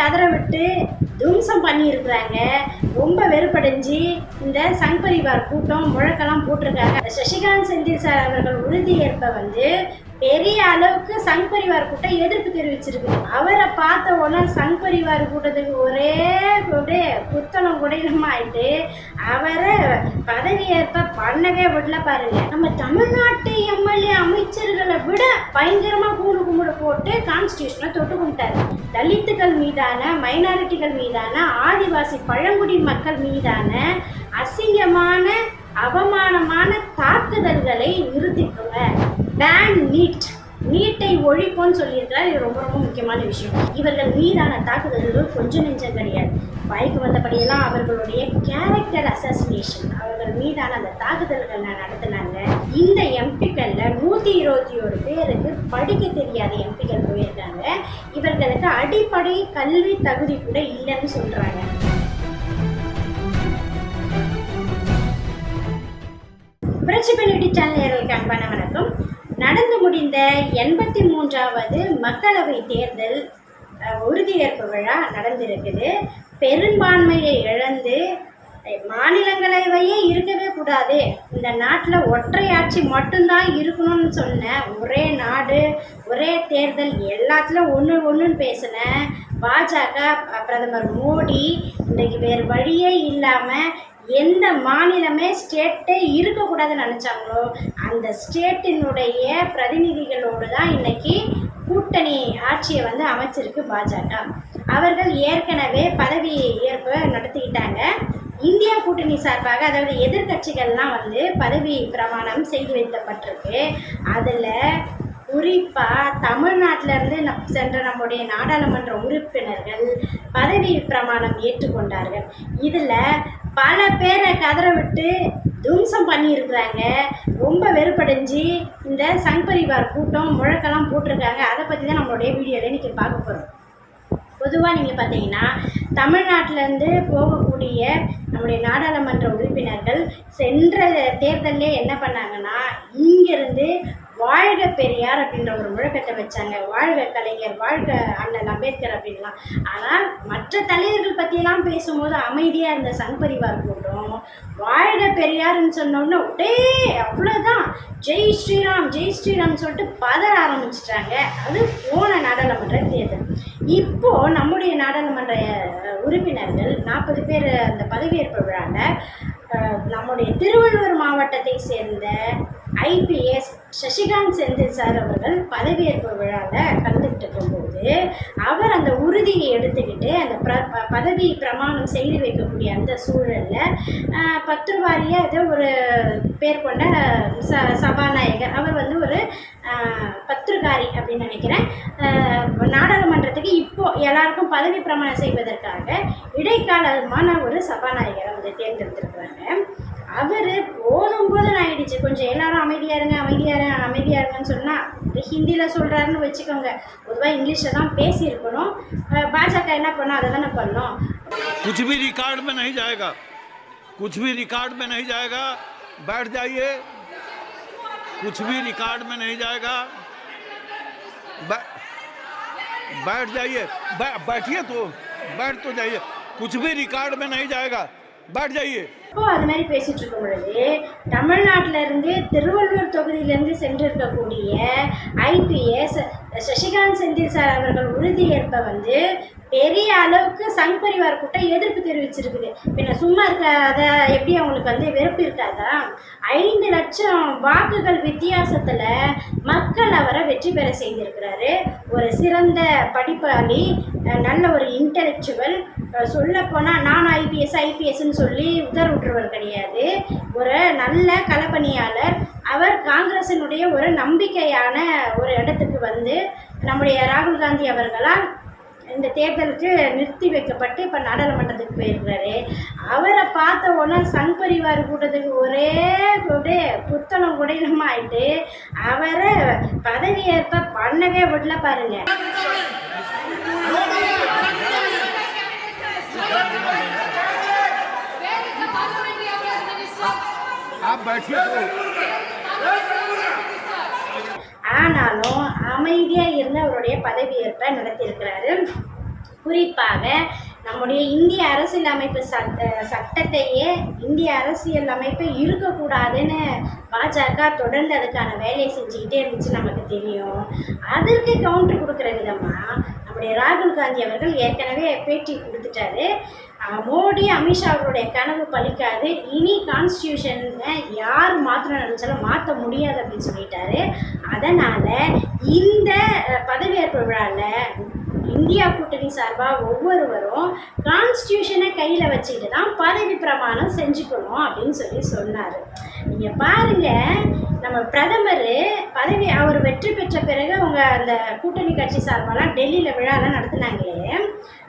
கதற விட்டு தும்சம் பண்ணியிருக்கிறாங்க. ரொம்ப வெறுப்படைஞ்சு இந்த சங் பரிவார் கூட்டம் முழக்கெல்லாம் போட்டிருக்காங்க. சசிகாந்த் செந்தில் சார் அவர்கள் உறுதியேற்ப வந்து பெரிய அளவுக்கு சங் பரிவார் கூட்டம் எதிர்ப்பு தெரிவிச்சிருக்கு. அவரை பார்த்த உடனே சங் பரிவார் கூட்டத்துக்கு ஒரே கூட புத்தளம் குடையிலும் ஆயிட்டு அவரை பதவியேற்ப பண்ணவே விடல பாருங்க. நம்ம தமிழ்நாட்டு அமைச்சர்களை விட பயங்கரமாக கூடு கும்பிட போட்டு கான்ஸ்டியூஷனை தொட்டு கும்பிட்டாரு. தலித்துகள் மீதான மைனாரிட்டிகள் மீதான ஆதிவாசி பழங்குடி மக்கள் மீதான அசிங்கமான அவமானமான தாக்குதல்களை நிறுத்திக்கோங்க. பேன் நீட் நீட்டை ஒழிப்போன்னு சொல்லியிருக்கிறார். இது ரொம்ப ரொம்ப முக்கியமான விஷயம். இவர்கள் மீதான தாக்குதல்கள் கொஞ்சம் நெஞ்சம் கிடையாது. வாய்க்கு வந்தபடியெல்லாம் அவர்களுடைய கேரக்டர் அசசினேஷன் அவர்கள் மீதான அந்த தாக்குதல்கள் நடத்தினாங்க. இந்த எம்பிக்கள்ல நூற்றி இருபத்தி ஒரு பேருக்கு படிக்க தெரியாத எம்பிக்கள் போயிருக்காங்க. இவர்களுக்கு அடிப்படை கல்வி தகுதி கூட இல்லைன்னு சொல்றாங்க. புரட்சி பெண்ணுட்டி சேனல் நேயர்களுக்கு அன்பான வணக்கம். நடந்து முடிந்த எண்பத்தி மூன்றாவது மக்களவை தேர்தல் உறுதியேற்பு விழா நடந்திருக்குது. பெரும்பான்மையை இழந்து மாநிலங்களவையே இருக்கவே கூடாது. இந்த நாட்டில் ஒற்றை ஆட்சி மட்டும்தான் இருக்கணும்னு சொன்னேன் ஒரே நாடு ஒரே தேர்தல் எல்லாத்துலையும் ஒன்று ஒன்றுன்னு பேசினேன் பாஜக பிரதமர் மோடி இன்றைக்கு வேறு வழியே இல்லாமல் எந்த மாநிலமே ஸ்டேட்டே இருக்கக்கூடாதுன்னு நினச்சாங்களோ அந்த ஸ்டேட்டினுடைய பிரதிநிதிகளோடு தான் இன்றைக்கி கூட்டணி ஆட்சியை வந்து அமைச்சிருக்கு பாஜக. அவர்கள் ஏற்கனவே பதவி ஏற்பு நடத்திக்கிட்டாங்க. இந்தியா கூட்டணி சார்பாக அதாவது எதிர்க்கட்சிகள்லாம் வந்து பதவி பிரமாணம் செய்து வைக்கப்பட்டிருக்கு. அதில் குறிப்பாக தமிழ்நாட்டிலேருந்து நம் சென்ற நம்முடைய நாடாளுமன்ற உறுப்பினர்கள் பதவி பிரமாணம் ஏற்றுக்கொண்டார்கள். இதில் பல பேரை கதற விட்டு தும்சம் பண்ணியிருக்கிறாங்க. ரொம்ப வெறுப்படைஞ்சு இந்த சங் பரிவார் கூட்டம் முழக்கெல்லாம் போட்டிருக்காங்க. அதை பற்றி தான் நம்மளுடைய வீடியோவில் இன்றைக்கி பார்க்க போகிறோம் பொதுவாக நீங்கள் பார்த்தீங்கன்னா தமிழ்நாட்டிலேருந்து போகக்கூடிய நம்முடைய நாடாளுமன்ற உறுப்பினர்கள் சென்ற தேர்தல்லே என்ன பண்ணாங்கன்னா இங்கேருந்து வாழ்க பெரியார் அப்படின்ற ஒரு முழக்கத்தை வச்சாங்க. வாழ்க கலைஞர் வாழ்க அண்ணன் அம்பேத்கர் அப்படின்லாம். ஆனால் மற்ற தலைவர்கள் பற்றியெல்லாம் பேசும்போது அமைதியாக இருந்த சங் பரிவார் கூட்டம் வாழ்க பெரியார்னு சொன்னோடனே உடே அவ்வளோதான் ஜெய் ஸ்ரீராம் ஜெய் ஸ்ரீராம் சொல்லிட்டு பதற ஆரம்பிச்சிட்டாங்க. அது போன நாடாளுமன்ற தேர்தல். இப்போ நம்முடைய நாடாளுமன்ற உறுப்பினர்கள் நாற்பது பேர் அந்த பதவியேற்பு விழாவில் நம்முடைய திருவள்ளூர் மாவட்டத்தை சேர்ந்த ஐபிஎஸ் சசிகாந்த் செந்தில் சார் அவர்கள் பதவியேற்பு விழாவில் கலந்துக்கிட்டு இருக்கும்போது அவர் அந்த உறுதியை எடுத்துக்கிட்டு அந்த பிர ப- பதவி பிரமாணம் செய்து வைக்கக்கூடிய அந்த சூழலில் பத்து ரூபாரிய ஏதோ ஒரு பேர் கொண்ட ச சபாநாயகர் அவர் வந்து ஒரு ஆஹ், பத்திரிகாரி அப்படின்னு நினைக்கிறேன். எல்லாருக்கும் பதவி பிரமாணம் செய்வதற்காக இடைக்காலமான ஒரு சபாநாயகரை வந்து தேர்ந்தெடுத்திருக்கிறாங்க அவர் போதும் போதும் ஆயிடுச்சு கொஞ்சம் எல்லாரும் அமைதியா இருங்க அமைதியா இருங்க அமைதியா இருங்கன்னு சொன்னால் ஹிந்தியில் சொல்கிறாருன்னு வச்சுக்கோங்க பொதுவாக இங்கிலீஷில் தான் பேசியிருக்கணும் ஆஹ், பாஜக என்ன பண்ணோம் அதை தானே பண்ணோம் कुछ भी रिकॉर्ड में नहीं जाएगा कुछ भी रिकॉर्ड में नहीं जाएगा बैठ जाइए कुछ भी रिकॉर्ड में नहीं जाएगा बै, बैठ जाइए। बैठिए तो बैठ तो जाइए। कुछ भी रिकॉर्ड में नहीं जाएगा। बैठ जाइए। இப்போ அது மாதிரி பேசிகிட்டு இருக்கும் பொழுது தமிழ்நாட்டிலேருந்து திருவள்ளூர் தொகுதியிலேருந்து சென்றிருக்கக்கூடிய ஐபிஎஸ் சசிகாந்த் செந்தில் சார் அவர்கள் உறுதியேற்ப வந்து பெரிய அளவுக்கு சங் பரிவார் கூட்டம் எதிர்ப்பு தெரிவிச்சிருக்குது. பின்ன சும்மா இருக்காத எப்படி அவங்களுக்கு வந்து வெறுப்பு இருக்காதா? ஐந்து லட்சம் வாக்குகள் வித்தியாசத்தில் மக்கள் அவரை வெற்றி பெற செய்திருக்கிறாரு. ஒரு சிறந்த படிப்பாளி நல்ல ஒரு இன்டெலெக்சுவல் சொல்லப்போனால் நான் ஐபிஎஸ் ஐபிஎஸ்ன்னு சொல்லி உதர் விட்டுறவர் கிடையாது. ஒரு நல்ல களப்பணியாளர். அவர் காங்கிரசினுடைய ஒரு நம்பிக்கையான ஒரு இடத்துக்கு வந்து நம்முடைய ராகுல் காந்தி அவர்களால் இந்த தேர்தலுக்கு நிறுத்தி வைக்கப்பட்டு இப்போ நாடாளுமன்றத்துக்கு போயிருக்கிறாரு. அவரை பார்த்த உடனே சங் பரிவார் கூட்டத்துக்கு ஒரே கூட புத்தனம் குடையிலும் ஆயிட்டு அவரை பதவியேற்ப பண்ணவே விடல பாருங்க. ஆனாலும் அமைதியாக இருந்து அவருடைய பதவியேற்பை நடத்தியிருக்கிறாரு. குறிப்பாக நம்முடைய இந்திய அரசியலமைப்பு சட்ட சட்டத்தையே இந்திய அரசியல் அமைப்பை இருக்கக்கூடாதுன்னு பாஜக தொடர்ந்து அதுக்கான வேலையை செஞ்சுக்கிட்டே இருந்துச்சு நமக்கு தெரியும். அதற்கு கவுண்டர் கொடுக்குற விதமாக நம்முடைய ராகுல் காந்தி அவர்கள் ஏற்கனவே பேட்டி கொடுத்துட்டாரு. மோடி அமித்ஷா அவர்களுடைய கனவு பழிக்காது. இனி கான்ஸ்டியூஷனை யார் மாற்றணும் நினச்சாலும் மாற்ற முடியாது அப்படின்னு சொல்லிட்டாரு. அதனால் இந்த பதவியேற்பு விழாவில் இந்தியா கூட்டணி சார்பாக ஒவ்வொருவரும் கான்ஸ்டியூஷனை கையில் வச்சுக்கிட்டு தான் பதவி பிரமாணம் செஞ்சுக்கணும் அப்படின்னு சொல்லி சொன்னார். நீங்கள் பாருங்கள் நம்ம பிரதமர் பதவி அவர் வெற்றி பெற்ற பிறகு அவங்க அந்த கூட்டணி கட்சி சார்பாலாம் டெல்லியில் விழாலாம் நடத்துனாங்களே.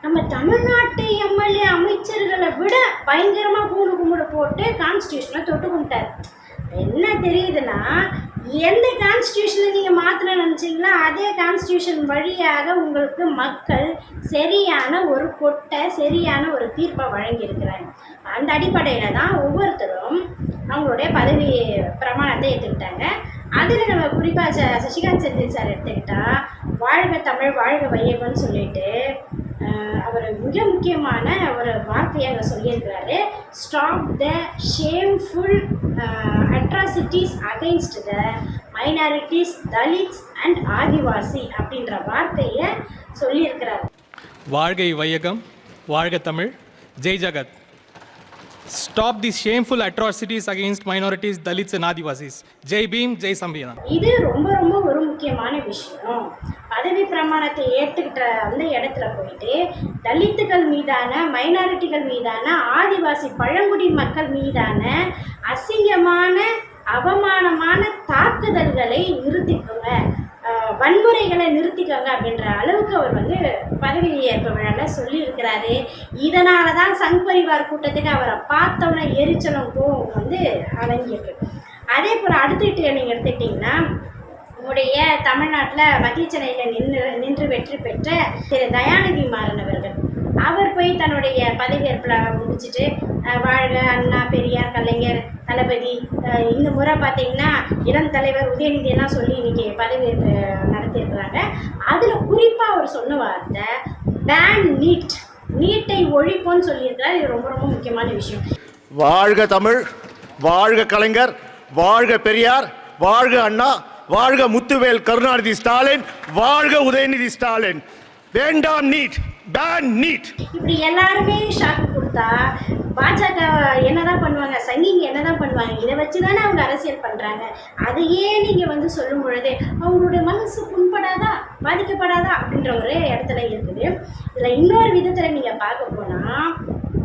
நம்ம தமிழ்நாட்டு எம்எல்ஏ அமைச்சர்களை விட பயங்கரமாக கூடு கும்பிடு போட்டு கான்ஸ்டியூஷனை தொட்டு கும்பிட்டார். என்ன தெரியுதுன்னா எந்த கான்ஸ்டியூஷனை நீங்கள் மாற்றின நினச்சிங்களோ அதே கான்ஸ்டியூஷன் வழியாக உங்களுக்கு மக்கள் சரியான ஒரு கொட்டை சரியான ஒரு தீர்ப்பை வழங்கியிருக்கிறாங்க. அந்த அடிப்படையில் தான் ஒவ்வொருத்தரும் அவங்களுடைய பதவி பிரமாணத்தை ஏற்றுக்கிட்டாங்க அதில் நம்ம குறிப்பாக ச சசிகாந்த் செந்தில் சார் எடுத்துக்கிட்டால் வாழ்க தமிழ் வாழ்க வையகம்னு சொல்லிட்டு அவர் மிக முக்கியமான ஒரு வார்த்தையை அங்கே சொல்லியிருக்கிறாரு. Stop the shameful atrocities against the minorities Dalits and Adivasi அப்படின்ற வார்த்தையை சொல்லியிருக்கிறார். வாழ்கை வையகம் வாழ்க Tamil Jai Jagat. Stop the shameful atrocities against minorities Dalits and Adivasis Jai Bhim Jai சம்பீதம் இது ரொம்ப ரொம்ப ஒரு முக்கியமான விஷயம். பதவி பிரமாணத்தை ஏற்றுக்கிட்ட அந்த இடத்துல போயிட்டு தலித்துகள் மீதான மைனாரிட்டிகள் மீதான ஆதிவாசி பழங்குடி மக்கள் மீதான அசிங்கமான அவமானமான தாக்குதல்களை நிறுத்திக்கோங்க. வன்முறைகளை நிறுத்திக்கோங்க அப்படின்ற அளவுக்கு அவர் வந்து பதவி ஏற்ப விழாவில் சொல்லியிருக்கிறாரு. இதனால தான் சங் பரிவார் கூட்டத்துக்கு அவரை பார்த்தோன்னே எரிச்சலும் கோவம் வந்து அடங்கியிருக்கு. அதே போல் அடுத்துட்டு நீங்கள் எடுத்துக்கிட்டிங்கன்னா நம்முடைய தமிழ்நாட்டில் மத்திய சென்னையில் நின்று நின்று வெற்றி பெற்ற திரு தயாநிதி மாறன் அவர்கள். அவர் போய் தன்னுடைய பதவியேற்பில் முடிச்சுட்டு வாழ்க அண்ணா பெரியார் கலைஞர் தளபதி இந்த முறை பார்த்தீங்கன்னா இளம் தலைவர் உதயநிதி எல்லாம் சொல்லி இன்னைக்கு பதவியேற்பு நடத்தியிருக்கிறாங்க. அதில் குறிப்பாக அவர் சொன்ன வார்த்தை பேன் நீட் நீட்டை ஒழிப்போன்னு சொல்லியிருக்கிறார். இது ரொம்ப ரொம்ப முக்கியமான விஷயம். வாழ்க தமிழ் வாழ்க கலைஞர் வாழ்க பெரியார் வாழ்க அண்ணா வாழ்க முத்துவேல் கருணாநிதி ஸ்டாலின் வாழ்க உதயநிதி ஸ்டாலின். வேண்டாம் நீட் பேன் நீட் இப்படி எல்லாருமே ஷாக்கு கொடுத்தா பாஜக என்னதான் பண்ணுவாங்க? சங்கிங்க என்னதான் பண்ணுவாங்க? இதை வச்சு தானே அவங்க அரசியல் பண்ணுறாங்க அதையே நீங்கள் வந்து சொல்லும் பொழுது அவங்களுடைய மனசு புண்படாதா? பாதிக்கப்படாதா? அப்படின்ற ஒரு இடத்துல இருக்குது. இதில் இன்னொரு விதத்தில் நீங்கள் பார்க்க போனால்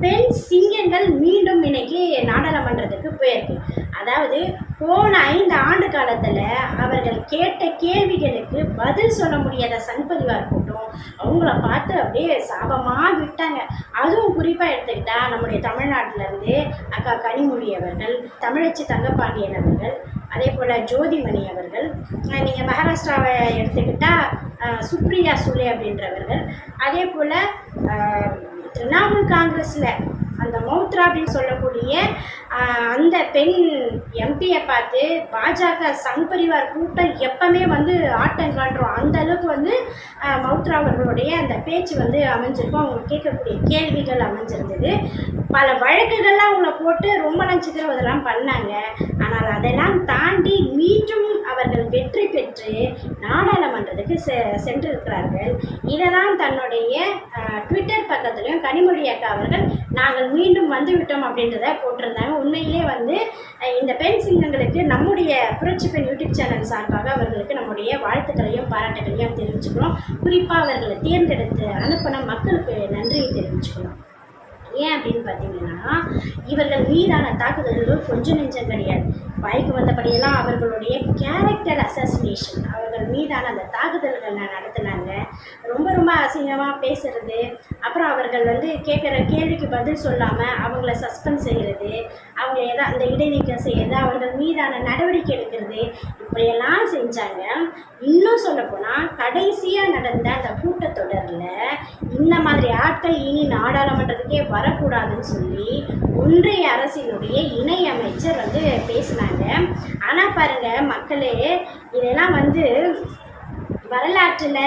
பெண் சிங்கங்கள் மீண்டும் இன்னைக்கு நாடாளுமன்றத்துக்கு போயிருக்கு. அதாவது போன ஐந்து ஆண்டு காலத்தில் அவர்கள் கேட்ட கேள்விகளுக்கு பதில் சொல்ல முடியாத சண்பதிவாக இருக்கட்டும் அவங்கள பார்த்து அப்படியே சாபமாக விட்டாங்க. அதுவும் குறிப்பாக எடுத்துக்கிட்டா நம்முடைய தமிழ்நாட்டிலேருந்து அக்கா கனிமொழி அவர்கள் தமிழச்சி தங்கப்பாண்டியன் அவர்கள் அதே போல் ஜோதிமணி அவர்கள் நீங்கள் மகாராஷ்டிராவை எடுத்துக்கிட்டால் சுப்ரியா சுலே அப்படின்றவர்கள் அதே போல் திரிணாமுல் காங்கிரஸில் அந்த மௌத்ரா அப்படின்னு சொல்லக்கூடிய அந்த பெண் எம்பியை பார்த்து பாஜக சங் பரிவார் கூட்டம் எப்பவுமே வந்து ஆட்டம் காட்டுறோம். அந்த அளவுக்கு வந்து மௌத்ரா அவர்களுடைய அந்த பேச்சு வந்து அமைஞ்சிருக்கும். அவங்க கேட்கக்கூடிய கேள்விகள் அமைஞ்சிருந்தது. பல வழக்குகள்லாம் அவங்கள போட்டு ரொம்ப நச்சுக்கிறதெல்லாம் பண்ணாங்க. ஆனால் அதெல்லாம் தாண்டி மீண்டும் அவர்கள் வெற்றி பெற்று நாடாளுமன்றத்துக்கு செ சென்றிருக்கிறார்கள். இதை தான் தன்னுடைய ட்விட்டர் பக்கத்துலேயும் கனிமொழி அக்கா அவர்கள் நாங்கள் மீண்டும் வந்துவிட்டோம் அப்படின்றத போட்டிருந்தாங்க. உண்மையிலே வந்து இந்த பெண் சிங்கங்களுக்கு நம்முடைய புரட்சி பெண் யூடியூப் சேனல் சார்பாக அவர்களுக்கு நம்முடைய வாழ்த்துக்களையும் பாராட்டுகளையும் தெரிவிச்சுக்கிறோம். குறிப்பாக அவர்களை தேர்ந்தெடுத்து அனுப்பின மக்களுக்கு நன்றியை தெரிவிச்சுக்கிறோம். ஏன் அப்படின்னு பார்த்தீங்கன்னா இவர்கள் மீதான தாக்குதல்கள் கொஞ்சம் நெஞ்சம் கிடையாது. வாய்க்கு வந்தபடியெல்லாம் அவர்களுடைய கேரக்டர் அசாசினேஷன் அவர்கள் மீதான அந்த தாக்குதல்கள் நான் நடத்தினாங்க. ரொம்ப ரொம்ப அசிங்கமாக பேசுறது. அப்புறம் அவர்கள் வந்து கேட்குற கேள்விக்கு பதில் சொல்லாமல் அவங்கள சஸ்பெண்ட் செய்கிறது அவங்க எதா அந்த இடைநீக்கம் செய்கிறது அவர்கள் மீதான நடவடிக்கை எடுக்கிறது. இப்படியெல்லாம் செஞ்சாங்க. இன்னும் சொல்லப்போனால் கடைசியாக நடந்த அந்த கூட்டத்தொடரில் இந்த மாதிரி ஆட்கள் இனி நாடாளுமன்றத்துக்கே வரக்கூடாதுன்னு சொல்லி ஒன்றிய அரசினுடைய இணை அமைச்சர் வந்து பேசினாங்க. ஆனால் பாருங்கள் மக்களே இதெல்லாம் வந்து வரலாற்றில்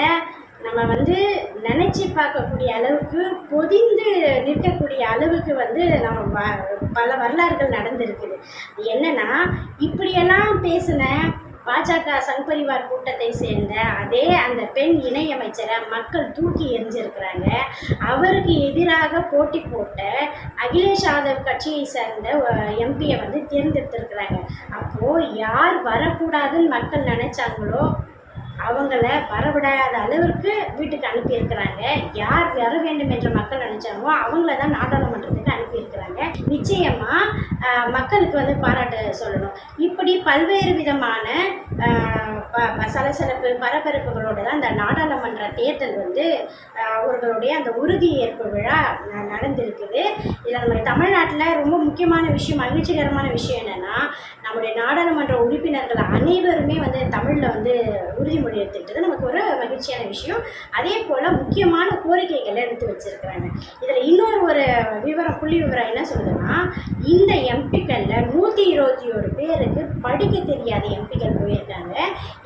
நம்ம வந்து நினச்சி பார்க்கக்கூடிய அளவுக்கு பொதிந்து நிற்கக்கூடிய அளவுக்கு வந்து நம்ம வ- பல வரலாறுகள் நடந்திருக்குது. என்னென்னா இப்படியெல்லாம் பேசின பாஜக சங் பரிவார் கூட்டத்தை சேர்ந்த அதே அந்த பெண் இணையமைச்சரை மக்கள் தூக்கி எரிஞ்சிருக்கிறாங்க அவருக்கு எதிராக போட்டி போட்ட அகிலேஷ் யாதவ் கட்சியை சேர்ந்த எம்பியை வந்து தேர்ந்தெடுத்திருக்கிறாங்க. அப்போது யார் வரக்கூடாதுன்னு மக்கள் நினைச்சாங்களோ அவங்கள வரவிடாத அளவிற்கு வீட்டுக்கு அனுப்பியிருக்கிறாங்க. யார் வர வேண்டும் என்று மக்கள் நினைச்சாங்களோ அவங்கள தான் நாடாளுமன்றத்துக்கு அனுப்பியிருக்கிறாங்க. நிச்சயமாக மக்களுக்கு வந்து பாராட்டு சொல்லணும். இப்படி பல்வேறு விதமான ப- சலசலப்பு பரபரப்புகளோட தான் அந்த நாடாளுமன்ற தேர்தல் வந்து அவர்களுடைய அந்த உறுதியேற்பு விழா ந- நடந்திருக்குது. இதில் நம்ம தமிழ்நாட்டில் ரொம்ப முக்கியமான விஷயம் மகிழ்ச்சிகரமான விஷயம் என்னென்னா நம்முடைய நாடாளுமன்ற உறுப்பினர்கள் அனைவருமே வந்து தமிழில் வந்து உறுதிமொழி எடுத்துக்கிட்டது நமக்கு ஒரு மகிழ்ச்சியான விஷயம். அதே போல் முக்கியமான கோரிக்கைகளை எடுத்து வச்சிருக்கிறாங்க. இதில் இன்னொரு ஒரு விவரம் புள்ளி விவரம் என்ன சொல்லுதுன்னா இந்த எம்பிக்களில் நூறு நூற்றி இருபத்தி ஒரு பேருக்கு படிக்க தெரியாத எம்பிக்கள் போயிருக்காங்க.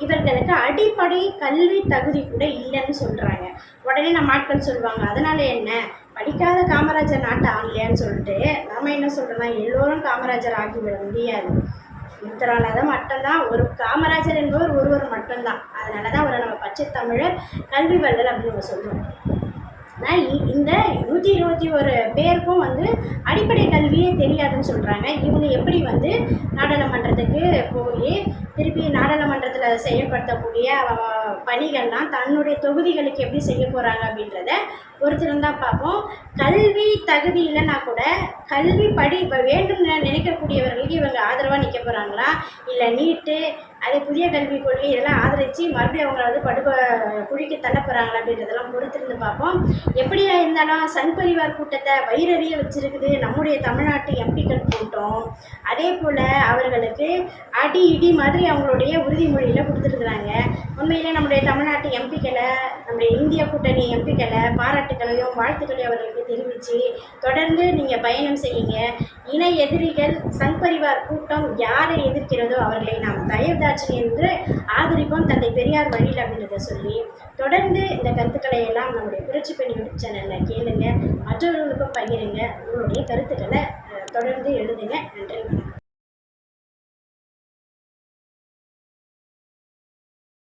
இவர்களுக்கு அடிப்படை கல்வி தகுதி கூட இல்லைன்னு சொல்கிறாங்க உடனே நம்ம ஆட்கள் சொல்லுவாங்க அதனால் என்ன? படிக்காத காமராஜர் நாட்டை ஆகலையான்னு சொல்லிட்டு நம்ம என்ன சொல்கிறோம்னா எல்லோரும் காமராஜர் ஆகிவிட முடியாது. ஒருத்தரால் தான் மட்டும்தான் ஒரு காமராஜர் என்பவர் ஒருவர் மட்டும்தான். அதனால தான் அவரை நம்ம பச்சை தமிழர் கல்வி வள்ளல் அப்படின்னு நம்ம சொல்கிறோம் ஆனால் இந்த நூற்றி இருபத்தி ஒரு பேருக்கும் வந்து அடிப்படை கல்வியே தெரியாதுன்னு சொல்கிறாங்க இவங்க எப்படி வந்து நாடாளுமன்றத்துக்கு போய் திருப்பி நாடாளுமன்றத்தில் செயல்படுத்தக்கூடிய பணிகள்லாம் தன்னுடைய தொகுதிகளுக்கு எப்படி செய்ய போகிறாங்க அப்படின்றத பொறுத்திருந்தா பார்ப்போம். கல்வி தகுதி இல்லைன்னா கூட கல்வி படி இப்போ வேண்டும் நினைக்கக்கூடியவர்களுக்கு இவங்க ஆதரவாக நிற்க போகிறாங்களா இல்லை நீட்டு அதே புதிய கல்விக் கொள்கை இதெல்லாம் ஆதரித்து மறுபடியும் அவங்கள வந்து படுகொ குழிக்கு தள்ளப்படுறாங்களா அப்படின்றதெல்லாம் பொறுத்திருந்து பார்ப்போம். எப்படியா இருந்தாலும் சன் பரிவார் கூட்டத்தை வயிறறிய வச்சிருக்குது. நம்முடைய தமிழ்நாட்டு எம்பிக்கள் கூட்டம். அதே போல் அவர்களுக்கு அடி இடி மாதிரி அவங்களுடைய உறுதிமொழியில் கொடுத்துருக்குறாங்க. உண்மையிலே நம்முடைய தமிழ்நாட்டு எம்பிக்களை நம்முடைய இந்திய கூட்டணி எம்பிக்களை பாராட்டுகளையும் வாழ்த்துக்களையும் அவர்களுக்கு தெரிவித்து தொடர்ந்து நீங்கள் பயணம் செய்யுங்க. இணை எதிரிகள் சங் பரிவார் கூட்டம் யாரை எதிர்க்கிறதோ அவர்களை நாம் தயவுதாட்சி என்று ஆதரிப்போம் தந்தை பெரியார் வழியில் அப்படின்றத சொல்லி தொடர்ந்து இந்த கருத்துக்களை எல்லாம் நம்முடைய புரட்சி பெண் யூடியூப் சேனலில் கேளுங்க. மற்றவர்களுக்கும் பகிருங்க. உங்களுடைய கருத்துக்களை தொடர்ந்து எழுதுங்க. நன்றி வணக்கம்.